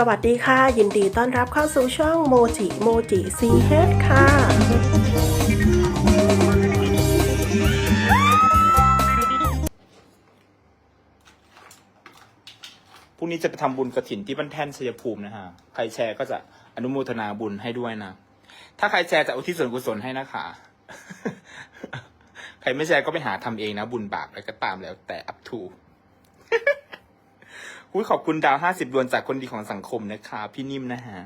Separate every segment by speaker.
Speaker 1: สวัสดีค่ะ ยินดีต้อนรับเข้าสู่ช่องโมจิโมจิซีเฮดค่ะ
Speaker 2: พรุ่งนี้จะไปทำบุญกระถินที่บ้านแท่นชัยภูมินะฮะ ใครแชร์ก็จะอนุโมทนาบุญให้ด้วยนะ ถ้าใครแชร์จะอุทิศส่วนกุศลให้นะคะ ใครไม่แชร์ก็ไปหาทำเองนะ บุญบาปอะไรก็ตามแล้วแต่อัพทู อุ้ยขอบคุณดาวห้าสิบดวงจากคนดีของสังคมนะคะ พี่นิ่มนะฮะ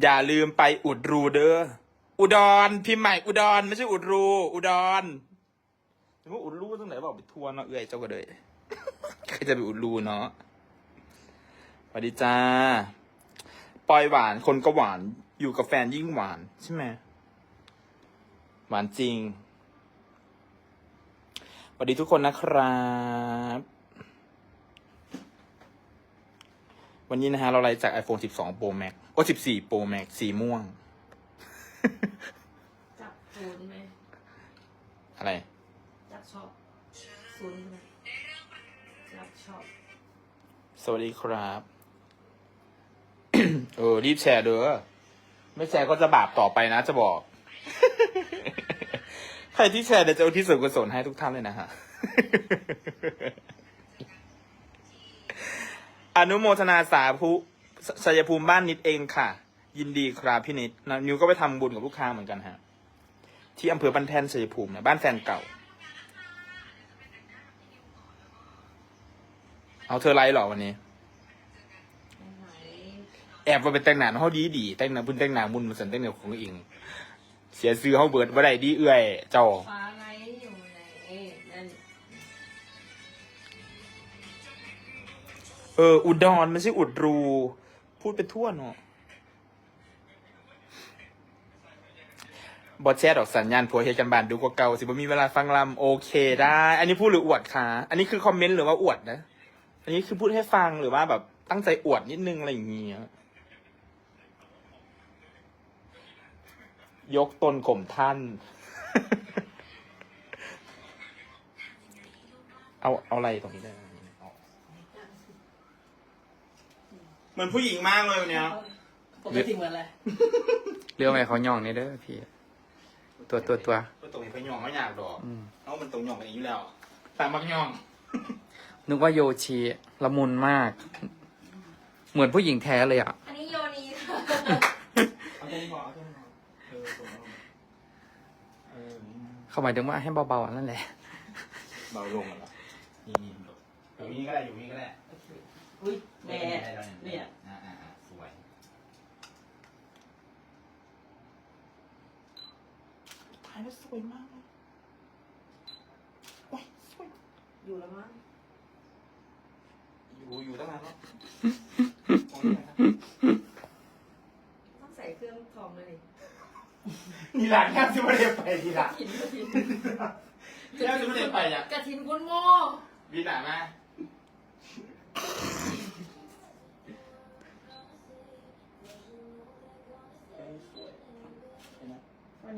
Speaker 2: อย่าลืมไปอุดรูเด้อ อุดรพิมพ์ใหม่อุดรไม่ใช่อุดรู อุดรถึงว่าอุดรูตรงไหนบอกไปทัวร์เนาะเอื่อยเจ้าก็เลยใครจะไปอุดรูเนาะสวัสดีจ้า ปล่อยหวานคนก็หวานอยู่กับแฟนยิ่งหวานใช่ไหมหวานจริงสวัสดีทุกคนนะครับ วันนี้นะฮะเราไล่จาก iPhone 12 Pro Max โอ้14 Pro Max สีม่วง
Speaker 3: จับศูนย์ไหม
Speaker 2: อะไร
Speaker 3: จับชอบศูนย์ไหมจับชอบ
Speaker 2: สวัสดีครับ เออ รีบแชร์เด้อไม่แชร์ก็จะบาปต่อไปนะ จะบอก ใครที่แชร์เดี๋ยวจะอุทิศส่วนกุศลให้ทุกท่านเลยนะฮะ อนุโมทนาสาธุชัยภูมิบ้านนิดเองค่ะ ยินดีครับพี่นิดนะนิวก็ไปทำบุญกับลูกค้าเหมือนกันฮะ ที่อำเภอบ้านแท่นชัยภูมินะบ้านแฟนเก่า เอาเธอไลฟ์หรอวันนี้ แอบมาเป็นแต่งหนาเขาดีดีแต่งหนาบุญแต่งหนาบุญมาสันแต่งหนาของเองเสียซื้อเขาเบิดว่าได้ดีเอื่อยเจ้า
Speaker 3: ฟ้าไงอยู่ไหนนั่น
Speaker 2: เออ อุดรไม่ใช่อุดรู พูดไปทั่วเนาะบอแชทออกสัญญาณผัวเฮกันบานดูกว่าเก่าสิบ่มีเวลาฟังลำโอเคได้ อันนี้พูดหรืออวดคะอันนี้คือคอมเมนต์หรือว่าอวดนะ อันนี้คือพูดให้ฟังหรือว่าแบบตั้งใจอวดนิดนึงอะไรอย่างเงี้ยยกตนข่มท่าน เอาเอาอะไรตรงนี้ได้ไหม เอาเหมือนผู้หญิงมากเลยวันเนี้ย
Speaker 3: ปกติเหมือนอะไร
Speaker 4: เรื่องอะไรเขาย่องนี่เด้อพี่ ตัวตัวตัว
Speaker 2: ตรงนี้ไปหย่องไม่อยากดอก
Speaker 4: อืม
Speaker 2: เอามันตรงหย่องเองอยู่แล้วตามมักหย่อง
Speaker 4: นึกว่าโยชิละมุนมาก เหมือนผู้หญิงแท้เลยอะ
Speaker 3: อันนี้โยนีค่ะ
Speaker 2: เอาตรงนี้พอเอาตรงนี้พอเออตรงนี้เออนี่นะ
Speaker 4: เขาหมายถึงว่าให้เบาๆนั่นแหละ
Speaker 2: เบาลงแล้วนี่นี่อยู่นี่ก็ได้อยู่นี่ก็ได้
Speaker 3: อุ้ยแม่
Speaker 2: ได้ได้ได้
Speaker 3: เนี่ย
Speaker 2: อ่าอ่าอ่าสวยถ่ายแล้วสวยมากเลยโอ้ยสวย
Speaker 3: อยู่แล้วมั้ง
Speaker 2: อยู่อยู่ตั้งนานแล้วโอ้ยนะครับ
Speaker 3: ต้องใส่เครื่องทองเลย
Speaker 2: นี่หลานแค่ที่ไม่ได้ไปทีหลัง
Speaker 3: กระถินกระถิน
Speaker 2: แค่ที่ไม่ได้ไปอะ
Speaker 3: กระถินคุณโม
Speaker 2: บินหนามา